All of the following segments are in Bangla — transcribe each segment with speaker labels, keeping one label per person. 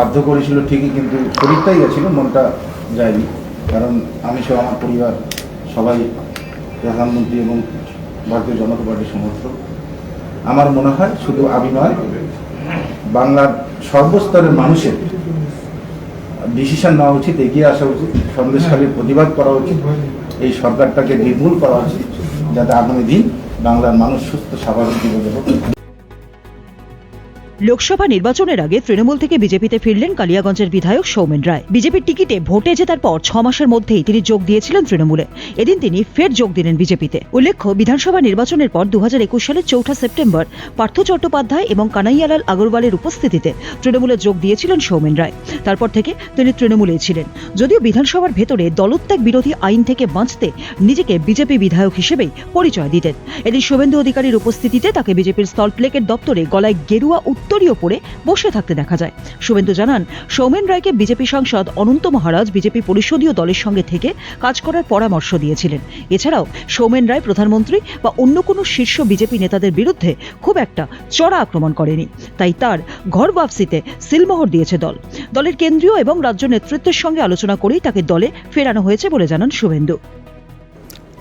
Speaker 1: বাধ্য করেছিল ঠিকই, কিন্তু শরীরটাই গেছিল, মনটা যায়নি। কারণ আমি সহ আমার পরিবার, সবাই প্রধানমন্ত্রী এবং ভারতীয় জনতা পার্টির সমর্থক। আমার মনে হয় শুধু আমি নয়, বাংলার সর্বস্তরের মানুষের ডিসিশন নেওয়া উচিত, এগিয়ে আসা উচিত, সন্দেশখালীর প্রতিবাদ করা উচিত, এই সরকারটাকে নির্মূল করা উচিত, যাতে আগামী দিন বাংলার মানুষ সুস্থ স্বাভাবিক জীবনযাপন
Speaker 2: লোকসভা নির্বাচনের আগে তৃণমূল থেকে বিজেপিতে ফিরলেন কালিয়াগঞ্জের বিধায়ক সৌমেন রায়। বিজেপির টিকিটে ভোটে জেতার পর ছ মাসের মধ্যেই তিনি যোগ দিয়েছিলেন তৃণমূলে। এদিন তিনি ফের যোগ দিলেন বিজেপিতে। উল্লেখ্য, বিধানসভা নির্বাচনের পর দু হাজার একুশ সালের চৌঠা সেপ্টেম্বর পার্থ চট্টোপাধ্যায় এবং কানাইয়ালাল আগরওয়ালের উপস্থিতিতে তৃণমূলে যোগ দিয়েছিলেন সৌমেন রায়। তারপর থেকে তিনি তৃণমূলেই ছিলেন। যদিও বিধানসভার ভেতরে দলত্যাগ বিরোধী আইন থেকে বাঁচতে নিজেকে বিজেপি বিধায়ক হিসেবেই পরিচয় দিতেন। এদিন শুভেন্দু অধিকারীর উপস্থিতিতে তাকে বিজেপির সল্টলেকের দপ্তরে গলায় গেরুয়া উত্তরীয় পরে বসে থাকতে দেখা যায়। শুভেন্দু জানান, সৌমেন রায়কে বিজেপি সাংসদ অনন্ত মহারাজ বিজেপি পরিষদীয় দলের সঙ্গে থেকে কাজ করার পরামর্শ দিয়েছিলেন। এছাড়াও সৌমেন রায় প্রধানমন্ত্রী বা অন্য কোনো শীর্ষ বিজেপি নেতাদের বিরুদ্ধে খুব একটা চড়া আক্রমণ করেনি। তাই তার ঘর ওয়াপসিতে সিলমোহর দিয়েছে দল। দলের কেন্দ্রীয় এবং রাজ্য নেতৃত্বের সঙ্গে আলোচনা করেই তাকে দলে ফেরানো হয়েছে বলে জানান শুভেন্দু।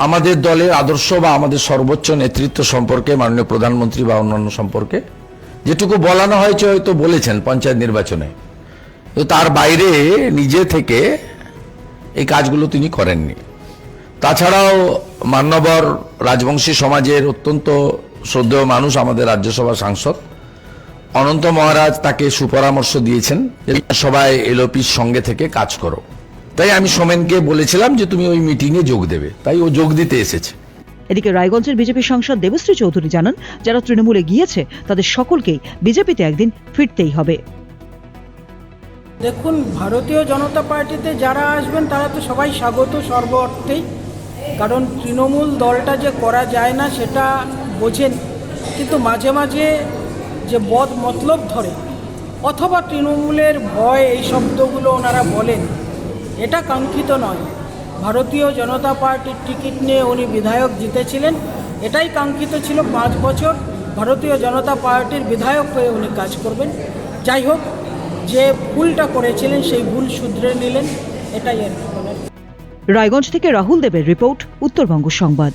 Speaker 3: আমাদের দলের আদর্শ বা আমাদের সর্বোচ্চ নেতৃত্ব সম্পর্কে মাননীয় প্রধানমন্ত্রী বা অন্যান্য সম্পর্কে যেটুকু বলানো হয়েছে হয়তো বলেছেন পঞ্চায়েত নির্বাচনে। তো তার বাইরে নিজে থেকে এই কাজগুলো তিনি করেননি। তাছাড়াও মান্যবর রাজবংশী সমাজের অত্যন্ত শ্রদ্ধেয় মানুষ আমাদের রাজ্যসভা সাংসদ। অনন্ত মহারাজ তাকে সুপরামর্শ দিয়েছেন সবাই এলওপির সঙ্গে থেকে কাজ করো। তাই আমি সোমেনকে বলেছিলাম যে তুমি ওই মিটিংয়ে যোগ দেবে। তাই ও যোগ দিতে এসেছে।
Speaker 2: এদিকে রায়গঞ্জের বিজেপি সাংসদ দেবশ্রী চৌধুরী জানান, যারা তৃণমূলে গিয়েছে, তাদের সকলকেই বিজেপিতে একদিন ফিরতেই হবে।
Speaker 4: দেখুন, ভারতীয় জনতা পার্টিতে যারা আসবেন, তারা তো সবাই স্বাগত সর্ব অর্থেই। কারণ তৃণমূল দলটা যে করা যায় না, সেটা বোঝেন। কিন্তু মাঝে মাঝে যে বদ মতলব ধরে, অথবা তৃণমূলের ভয় এই শব্দগুলো ওনারা বলেন, এটা কাঙ্ক্ষিত নয়। ভারতীয় জনতা পার্টির টিকিট নিয়ে উনি বিধায়ক জিতেছিলেন, এটাই কাঙ্ক্ষিত ছিল পাঁচ বছর ভারতীয় জনতা পার্টির বিধায়ক হয়ে উনি কাজ করবেন যাই হোক, যে ভুলটা করেছিলেন সেই ভুল শুধরে নিলেন, এটাই আর।
Speaker 2: রায়গঞ্জ থেকে রাহুল দেবের রিপোর্ট, উত্তরবঙ্গ সংবাদ